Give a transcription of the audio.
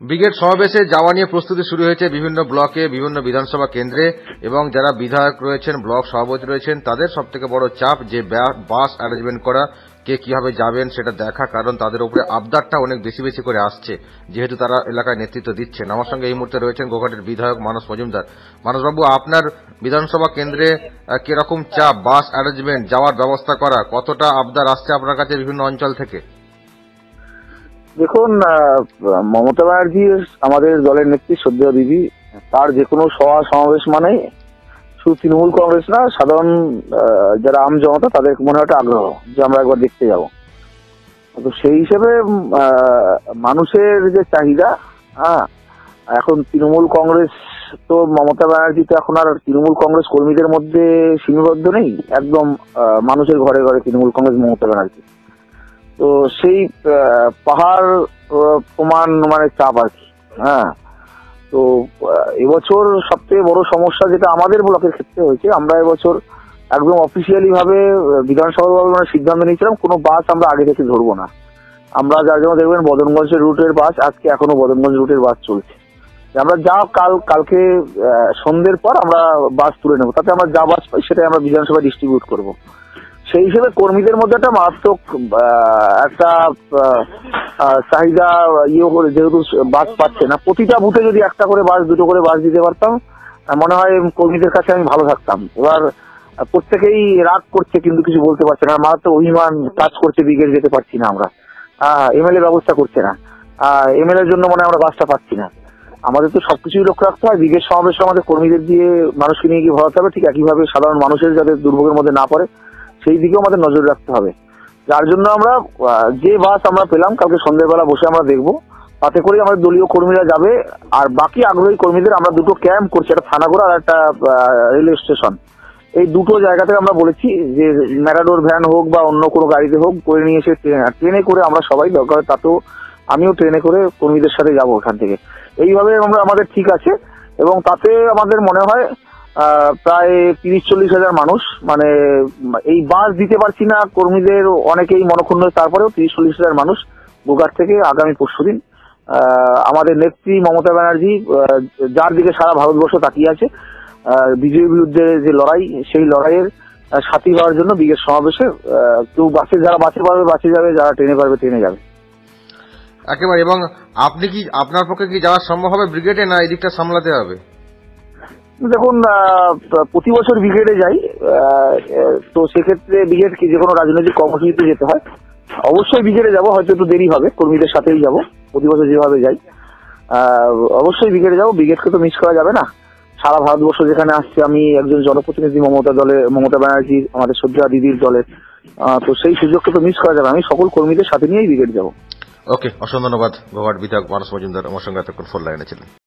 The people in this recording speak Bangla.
ব্রিগেড সমাবেশে যাওয়া নিয়ে প্রস্তুতি শুরু হয়েছে বিভিন্ন ব্লকে, বিভিন্ন বিধানসভা কেন্দ্রে এবং যারা বিধায়ক রয়েছেন, ব্লক সভাপতি রয়েছেন, তাদের সব থেকে বড় চাপ যে বাস অ্যারেঞ্জমেন্ট করা, কে কীভাবে যাবেন সেটা দেখা, কারণ তাদের উপরে আবদারটা অনেক বেশি বেশি করে আসছে, যেহেতু তারা এলাকায় নেতৃত্ব দিচ্ছেন। আমার সঙ্গে এই মুহূর্তে রয়েছেন গোঘাটের বিধায়ক মানস মজুমদার। মানসবাবু আপনার বিধানসভা কেন্দ্রে কীরকম চাপ, বাস অ্যারেঞ্জমেন্ট যাওয়ার ব্যবস্থা করা, কতটা আবদার আসছে আপনার কাছে বিভিন্ন অঞ্চল থেকে? দেখুন মমতা ব্যানার্জি আমাদের দলের নেত্রী শ্রদ্ধেয় দিদি, তার যে কোনো সভা সমাবেশ মানে শুধু তৃণমূল কংগ্রেস না, সাধারণ যারা আম জনতা, তাদের মনে একটা আগ্রহ যে আমরা একবার দেখতে যাব। তো সেই হিসেবে মানুষের যে চাহিদা হ্যাঁ এখন তৃণমূল কংগ্রেস তো, মমতা ব্যানার্জি তো এখন আর তৃণমূল কংগ্রেস কর্মীদের মধ্যে সীমাবদ্ধ নেই, একদম মানুষের ঘরে ঘরে তৃণমূল কংগ্রেস, মমতা ব্যানার্জি। তো সেই পাহাড় প্রমাণ মানে চাপ আর কি হ্যাঁ। তো এবছর সব থেকে বড় সমস্যা যেটা আমাদের ব্লকের ক্ষেত্রে হয়েছে আমরা এবছর একদম অফিসিয়ালি ভাবে আহ, বিধানসভা সিদ্ধান্ত নিয়েছিলাম কোনো বাস আমরা আগে থেকে ধরবো না। আমরা যার জন্য দেখবেন বদনগঞ্জের রুটের বাস আজকে এখনও বদনগঞ্জ রুটের বাস চলছে। আমরা যা কাল কালকে সন্ধ্যের পর আমরা বাস তুলে নেব তাতে আমরা যা বাস পাই সেটাই আমরা বিধানসভা ডিস্ট্রিবিউট করব। সেই হিসেবে কর্মীদের মধ্যে একটা মারাত্মক একটা চাহিদা ইয়ে করে যেহেতু বাস পাচ্ছে না। প্রতিটা বুথে যদি একটা করে বাস, দুটো করে বাস দিতে পারতাম, মনে হয় কর্মীদের কাছে আমি ভালো থাকতাম। এবার প্রত্যেকেই রাগ করছে, কিন্তু কিছু বলতে পারছে না। মারাত্মক অভিমান কাজ করছে ব্রিগেড যেতে পারছি না আমরা। এমএলএ ব্যবস্থা করছে না। এমএলএ এর জন্য মনে আমরা বাসটা পাচ্ছি না। আমাদের তো সবকিছুই লক্ষ্য রাখতে হয়। ব্রিগেড সমাবেশে আমাদের কর্মীদের দিয়ে মানুষকে নিয়ে গিয়ে ভরাতে হবে। ঠিক একইভাবে সাধারণ মানুষের যাতে দুর্ভোগের মধ্যে না পড়ে। সেই দিকেও আমাদের নজর রাখতে হবে। যার জন্য আমরা যে বাস আমরা পেলাম, কালকে সন্ধ্যেবেলা বসে আমরা দেখব। তাতে করে আমাদের দলীয় কর্মীরা যাবে, আর বাকি আগ্রহী কর্মীদের আমরা দুটো ক্যাম্প করছি, একটা থানাগড় আর একটা রেলওয়ে স্টেশন। এই দুটো জায়গা থেকে আমরা বলেছি যে ম্যারাডোর ভ্যান হোক বা অন্য কোনো গাড়িতে হোক, করে নিয়ে এসে ট্রে- ট্রেনে করে আমরা সবাই দরকার তাতেও আমিও ট্রেনে করে কর্মীদের সাথে যাব ওখান থেকে। এইভাবে আমরা, আমাদের ঠিক আছে, এবং তাতে আমাদের মনে হয় প্রায় তিরিশ চল্লিশ হাজার মানুষ মানে এই বাস দিতে পারছি না কর্মীদের অনেকেই মনক্ষুণ্ণ তারপরেও তিরিশ চল্লিশ হাজার মানুষ গোঘাট থেকে আগামী পরশুদিন আহ, আমাদের নেত্রী মমতা ব্যানার্জি যার দিকে সারা ভারতবর্ষ তাকিয়ে আছে বিজেপির বিরুদ্ধে যে লড়াই সেই লড়াইয়ের সাথী হওয়ার জন্য বিগের সমাবেশে কেউ বাসে যারা বাসে পারবে বাসে যাবে যারা ট্রেনে পারবে ট্রেনে যাবে। একেবারে এবং আপনি কি আপনার পক্ষে কি যাওয়া সম্ভব হবে ব্রিগেডে না এই দিকটা সামলাতে হবে? দেখুন প্রতি বছর ব্রিগেডে যাই তো সেক্ষেত্রে ব্রিগেড কি যে কোনো রাজনৈতিক কর্মসূচিতে যেতে হয়। অবশ্যই ব্রিগেডে যাব, হয়তো একটু দেরি হবে, কর্মীদের সাথেই যাব, প্রতি বছর যেভাবে যাই। অবশ্যই ব্রিগেডে যাব, ব্রিগেডকে তো মিস করা যাবে না। সারা ভারতবর্ষ যেখানে আসছে, আমি একজন জনপ্রতিনিধি মমতা দলে, মমতা ব্যানার্জি, আমাদের শ্রদ্ধা দিদির দলের তো সেই সুযোগকে তো মিস করা যাবে আমি সকল কর্মীদের সাথে নিয়েই ব্রিগেড যাব। ওকে অসংখ্য ধন্যবাদ গোহাট বিধায়ক মানস মজুমদার, আমার সঙ্গে এতক্ষণ ফোন লাইনে ছিলেন।